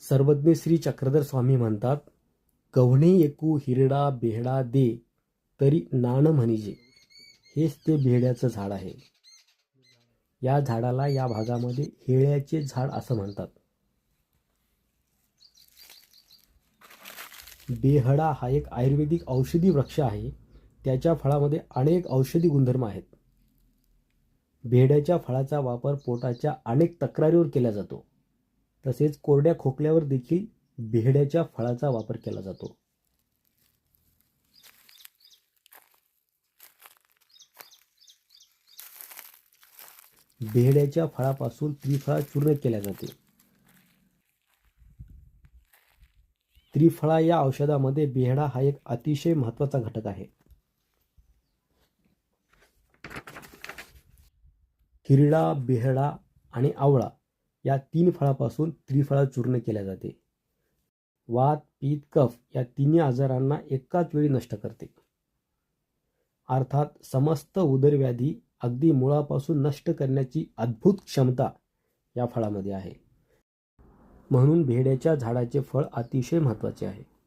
सर्वज्ञ श्री चक्रधर स्वामी म्हणतात कवणे एकू हिरडा बेहडा दे तरी नाण म्हणिजे. हेच ते बेहड्याचं झाड आहे. या झाडाला या भागामध्ये हेळ्याचे झाड असं म्हणतात. बेहडा हा एक आयुर्वेदिक औषधी वृक्ष आहे. त्याच्या फळामध्ये अनेक औषधी गुणधर्म आहेत. बेहड्याच्या फळाचा वापर पोटाच्या अनेक तक्रारीवर केला जातो. तसेच कोरड्या खोकल्यावर देखील बेहड्याच्या फळाचा वापर केला जातो. बेहड्याच्या फळापासून त्रिफळा चूर्ण केल्या जाते. त्रिफळा या औषधामध्ये बेहडा हा एक अतिशय महत्त्वाचा घटक आहे. हिरडा बेहडा आणि आवळा या तीन फळापासून त्रिफळा चूर्ण केल्या जाते. वात पीत कफ या तिन्ही आजारांना एकाच वेळी नष्ट करते. अर्थात समस्त उदरव्याधी अगदी मुळापासून नष्ट करण्याची अद्भुत क्षमता या फळामध्ये आहे. म्हणून भेड्याच्या झाडाचे फळ अतिशय महत्त्वाचे आहे.